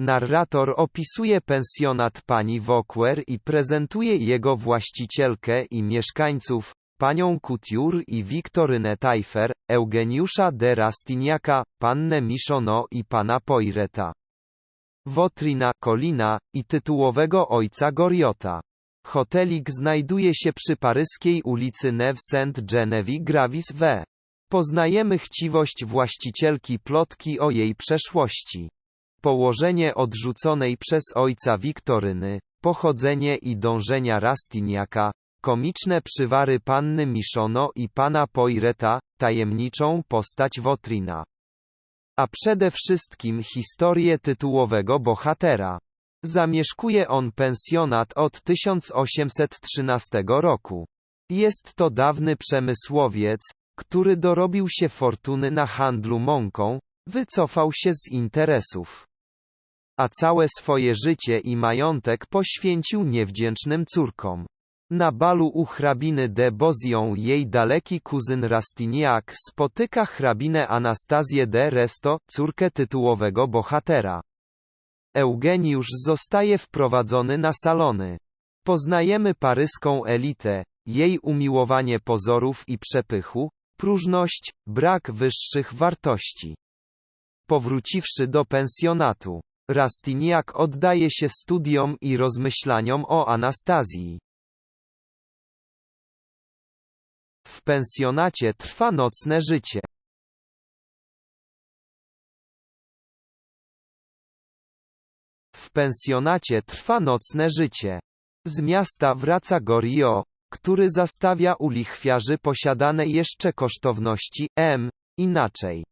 Narrator opisuje pensjonat pani Wokwer i prezentuje jego właścicielkę i mieszkańców, panią Couture i Wiktorynę Tajfer, Eugeniusza de Rastignaca, pannę Michono i pana Poireta. Wotrina, Kolina, i tytułowego ojca Goriota. Hotelik znajduje się przy paryskiej ulicy Neuve Saint-Genevieve Gravis w. Poznajemy chciwość właścicielki plotki o jej przeszłości. Położenie odrzuconej przez ojca Wiktoryny, pochodzenie i dążenia Rastignaca, komiczne przywary panny Michono i pana Poireta, tajemniczą postać Wotrina. A przede wszystkim historię tytułowego bohatera. Zamieszkuje on pensjonat od 1813 roku. Jest to dawny przemysłowiec, który dorobił się fortuny na handlu mąką, wycofał się z interesów. A całe swoje życie i majątek poświęcił niewdzięcznym córkom. Na balu u hrabiny de Bozią jej daleki kuzyn Rastignac spotyka hrabinę Anastazję de Resto, córkę tytułowego bohatera. Eugeniusz zostaje wprowadzony na salony. Poznajemy paryską elitę, jej umiłowanie pozorów i przepychu, próżność, brak wyższych wartości. Powróciwszy do pensjonatu, Rastignac oddaje się studiom i rozmyślaniom o Anastazji. W pensjonacie trwa nocne życie. W pensjonacie trwa nocne życie. Z miasta wraca Gorio, który zastawia u lichwiarzy posiadane jeszcze kosztowności, m. inaczej.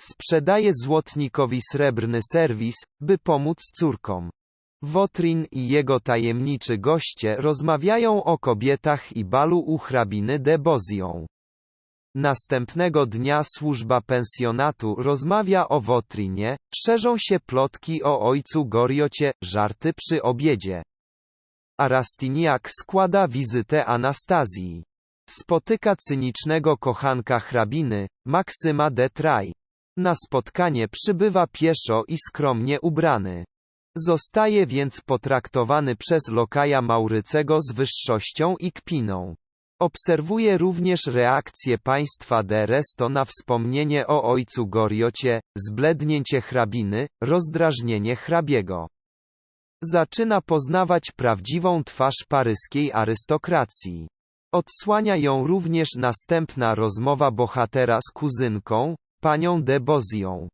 Sprzedaje złotnikowi srebrny serwis, by pomóc córkom. Wotrin i jego tajemniczy goście rozmawiają o kobietach i balu u hrabiny de Bozią. Następnego dnia służba pensjonatu rozmawia o Wotrinie, szerzą się plotki o ojcu Goriocie, żarty przy obiedzie. Arastiniak składa wizytę Anastazji. Spotyka cynicznego kochanka hrabiny, Maksyma de Traj. Na spotkanie przybywa pieszo i skromnie ubrany. Zostaje więc potraktowany przez lokaja Maurycego z wyższością i kpiną. Obserwuje również reakcję państwa de Resto na wspomnienie o ojcu Goriocie, zblednięcie hrabiny, rozdrażnienie hrabiego. Zaczyna poznawać prawdziwą twarz paryskiej arystokracji. Odsłania ją również następna rozmowa bohatera z kuzynką, panią de Bozią.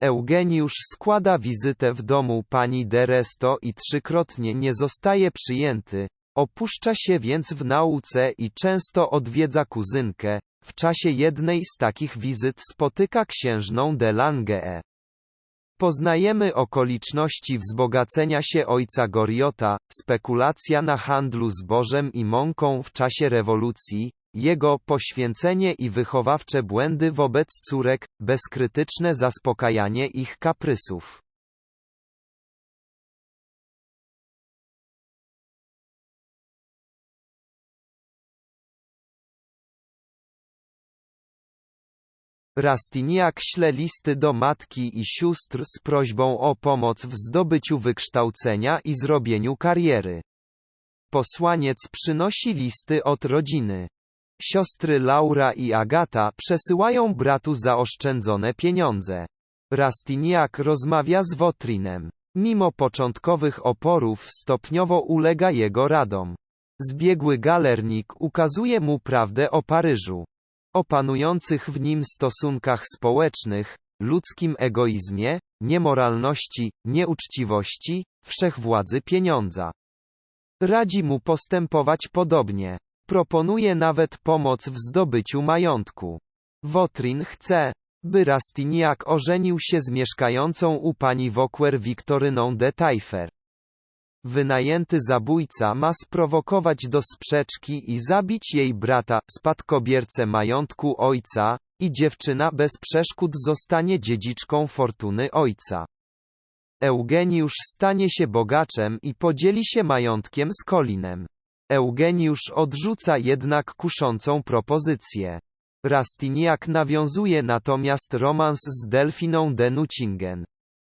Eugeniusz składa wizytę w domu pani de Resto i trzykrotnie nie zostaje przyjęty, opuszcza się więc w nauce i często odwiedza kuzynkę, w czasie jednej z takich wizyt spotyka księżną de Langee. Poznajemy okoliczności wzbogacenia się ojca Goriota, spekulacja na handlu zbożem i mąką w czasie rewolucji, jego poświęcenie i wychowawcze błędy wobec córek, bezkrytyczne zaspokajanie ich kaprysów. Rastignac śle listy do matki i sióstr z prośbą o pomoc w zdobyciu wykształcenia i zrobieniu kariery. Posłaniec przynosi listy od rodziny. Siostry Laura i Agata przesyłają bratu zaoszczędzone pieniądze. Rastignac rozmawia z Wotrinem. Mimo początkowych oporów stopniowo ulega jego radom. Zbiegły galernik ukazuje mu prawdę o Paryżu. O panujących w nim stosunkach społecznych, ludzkim egoizmie, niemoralności, nieuczciwości, wszechwładzy pieniądza. Radzi mu postępować podobnie. Proponuje nawet pomoc w zdobyciu majątku. Wotrin chce, by Rastignac ożenił się z mieszkającą u pani Wokwer Wiktoryną de Taifer. Wynajęty zabójca ma sprowokować do sprzeczki i zabić jej brata, spadkobiercę majątku ojca, i dziewczyna bez przeszkód zostanie dziedziczką fortuny ojca. Eugeniusz stanie się bogaczem i podzieli się majątkiem z Kolinem. Eugeniusz odrzuca jednak kuszącą propozycję. Rastignac nawiązuje natomiast romans z Delfiną de Nucingen.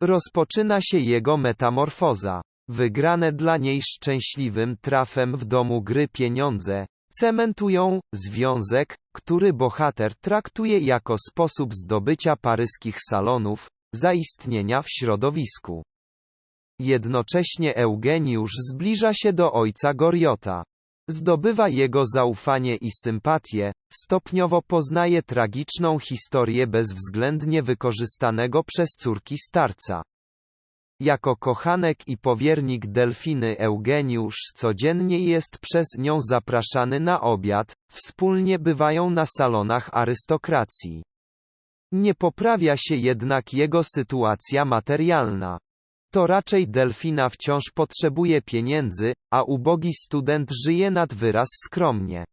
Rozpoczyna się jego metamorfoza. Wygrane dla niej szczęśliwym trafem w domu gry pieniądze, cementują związek, który bohater traktuje jako sposób zdobycia paryskich salonów, zaistnienia w środowisku. Jednocześnie Eugeniusz zbliża się do ojca Goriota. Zdobywa jego zaufanie i sympatię, stopniowo poznaje tragiczną historię bezwzględnie wykorzystanego przez córki starca. Jako kochanek i powiernik Delfiny Eugeniusz codziennie jest przez nią zapraszany na obiad, wspólnie bywają na salonach arystokracji. Nie poprawia się jednak jego sytuacja materialna. To raczej Delfina wciąż potrzebuje pieniędzy, a ubogi student żyje nad wyraz skromnie.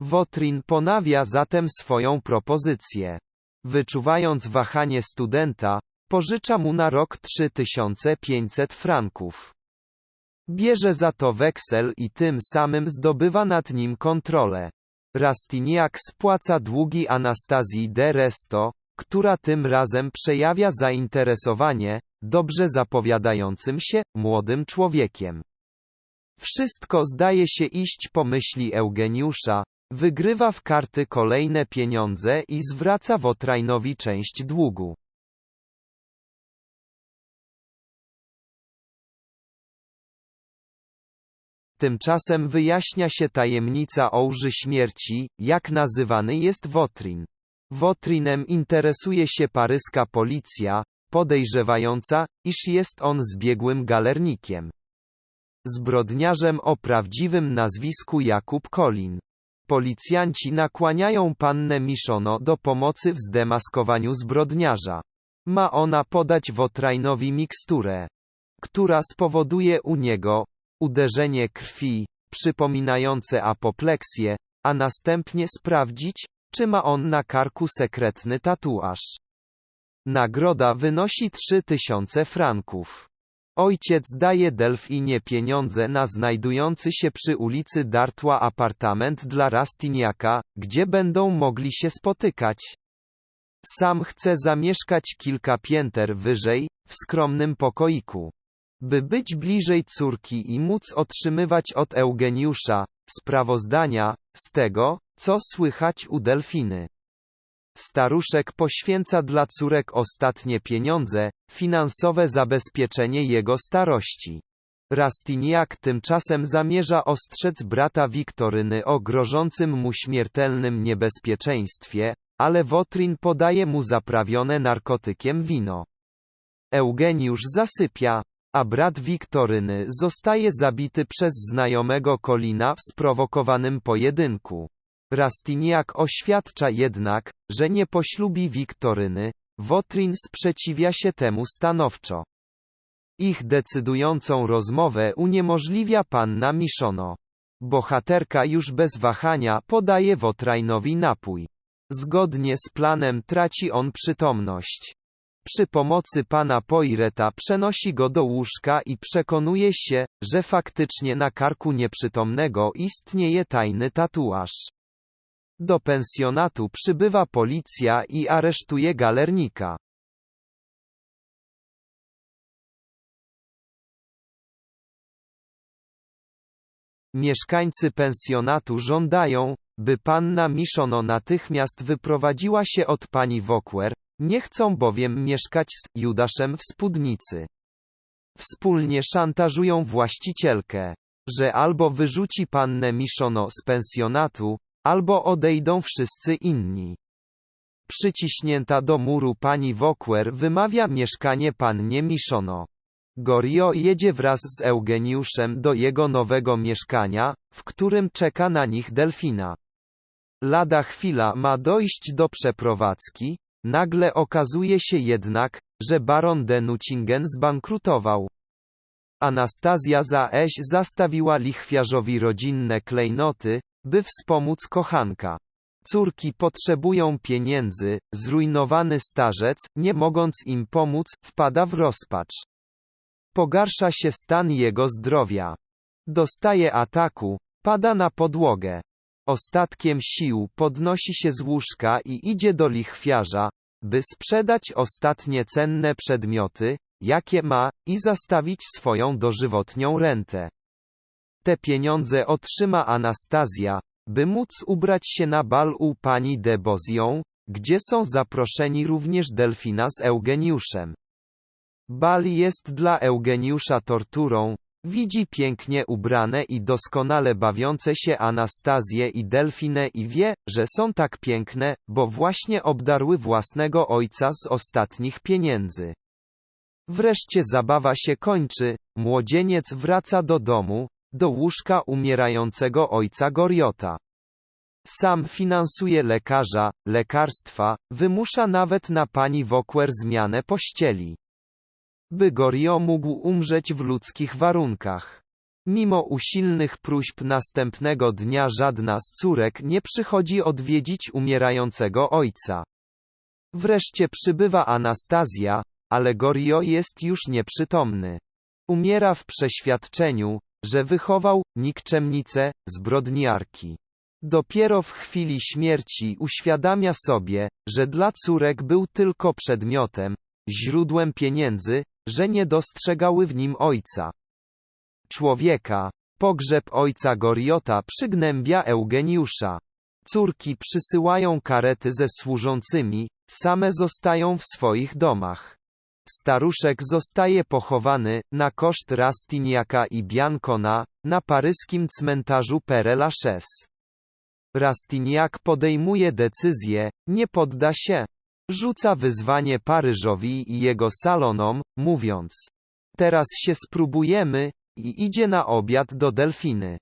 Wotrin ponawia zatem swoją propozycję. Wyczuwając wahanie studenta, pożycza mu na rok 3500 franków. Bierze za to weksel i tym samym zdobywa nad nim kontrolę. Rastignac spłaca długi Anastazji de Resto, która tym razem przejawia zainteresowanie, dobrze zapowiadającym się, młodym człowiekiem. Wszystko zdaje się iść po myśli Eugeniusza, wygrywa w karty kolejne pieniądze i zwraca Wotrajnowi część długu. Tymczasem wyjaśnia się tajemnica ołży śmierci, jak nazywany jest Wotrin. Wotrinem interesuje się paryska policja, podejrzewająca, iż jest on zbiegłym galernikiem. Zbrodniarzem o prawdziwym nazwisku Jakub Kolin. Policjanci nakłaniają pannę Miszono do pomocy w zdemaskowaniu zbrodniarza. Ma ona podać Wotrajnowi miksturę, która spowoduje u niego uderzenie krwi, przypominające apopleksję, a następnie sprawdzić, czy ma on na karku sekretny tatuaż. Nagroda wynosi 3000 franków. Ojciec daje Delfinie pieniądze na znajdujący się przy ulicy Dartła apartament dla Rastignaca, gdzie będą mogli się spotykać. Sam chce zamieszkać kilka pięter wyżej, w skromnym pokoiku. By być bliżej córki i móc otrzymywać od Eugeniusza sprawozdania z tego, co słychać u Delfiny. Staruszek poświęca dla córek ostatnie pieniądze, finansowe zabezpieczenie jego starości. Rastignac tymczasem zamierza ostrzec brata Wiktoryny o grożącym mu śmiertelnym niebezpieczeństwie, ale Wotrin podaje mu zaprawione narkotykiem wino. Eugeniusz zasypia, a brat Wiktoryny zostaje zabity przez znajomego Kolina w sprowokowanym pojedynku. Rastignac oświadcza jednak, że nie poślubi Wiktoryny, Wotrin sprzeciwia się temu stanowczo. Ich decydującą rozmowę uniemożliwia panna Miszono. Bohaterka już bez wahania podaje Wotrajnowi napój. Zgodnie z planem traci on przytomność. Przy pomocy pana Poireta przenosi go do łóżka i przekonuje się, że faktycznie na karku nieprzytomnego istnieje tajny tatuaż. Do pensjonatu przybywa policja i aresztuje galernika. Mieszkańcy pensjonatu żądają, by panna Miszono natychmiast wyprowadziła się od pani Wokwer, nie chcą bowiem mieszkać z Judaszem w spódnicy. Wspólnie szantażują właścicielkę, że albo wyrzuci pannę Miszono z pensjonatu, albo odejdą wszyscy inni. Przyciśnięta do muru pani Wokwer wymawia mieszkanie pannie Miszono. Gorio jedzie wraz z Eugeniuszem do jego nowego mieszkania, w którym czeka na nich delfina. Lada chwila ma dojść do przeprowadzki, nagle okazuje się jednak, że baron de Nucingen zbankrutował. Anastazja za Eś zastawiła lichwiarzowi rodzinne klejnoty, by wspomóc kochanka. Córki potrzebują pieniędzy, zrujnowany starzec, nie mogąc im pomóc, wpada w rozpacz. Pogarsza się stan jego zdrowia. Dostaje ataku, pada na podłogę. Ostatkiem sił podnosi się z łóżka i idzie do lichwiarza, by sprzedać ostatnie cenne przedmioty, jakie ma, i zastawić swoją dożywotnią rentę. Te pieniądze otrzyma Anastazja, by móc ubrać się na bal u pani de Bozią, gdzie są zaproszeni również Delfina z Eugeniuszem. Bal jest dla Eugeniusza torturą, widzi pięknie ubrane i doskonale bawiące się Anastazję i Delfinę i wie, że są tak piękne, bo właśnie obdarły własnego ojca z ostatnich pieniędzy. Wreszcie zabawa się kończy, młodzieniec wraca do domu, do łóżka umierającego ojca Goriota. Sam finansuje lekarza, lekarstwa, wymusza nawet na pani Wokwer zmianę pościeli. By Gorio mógł umrzeć w ludzkich warunkach. Mimo usilnych próśb następnego dnia żadna z córek nie przychodzi odwiedzić umierającego ojca. Wreszcie przybywa Anastazja, ale Gorio jest już nieprzytomny. Umiera w przeświadczeniu, że wychował nikczemnicę, zbrodniarki. Dopiero w chwili śmierci uświadamia sobie, że dla córek był tylko przedmiotem, źródłem pieniędzy, że nie dostrzegały w nim ojca. Człowieka. Pogrzeb ojca Goriota przygnębia Eugeniusza. Córki przysyłają karety ze służącymi, same zostają w swoich domach. Staruszek zostaje pochowany, na koszt Rastignaca i Biancona, na paryskim cmentarzu Père Lachaise. Rastignac podejmuje decyzję, nie podda się. Rzuca wyzwanie Paryżowi i jego salonom, mówiąc: Teraz się spróbujemy, i idzie na obiad do Delfiny.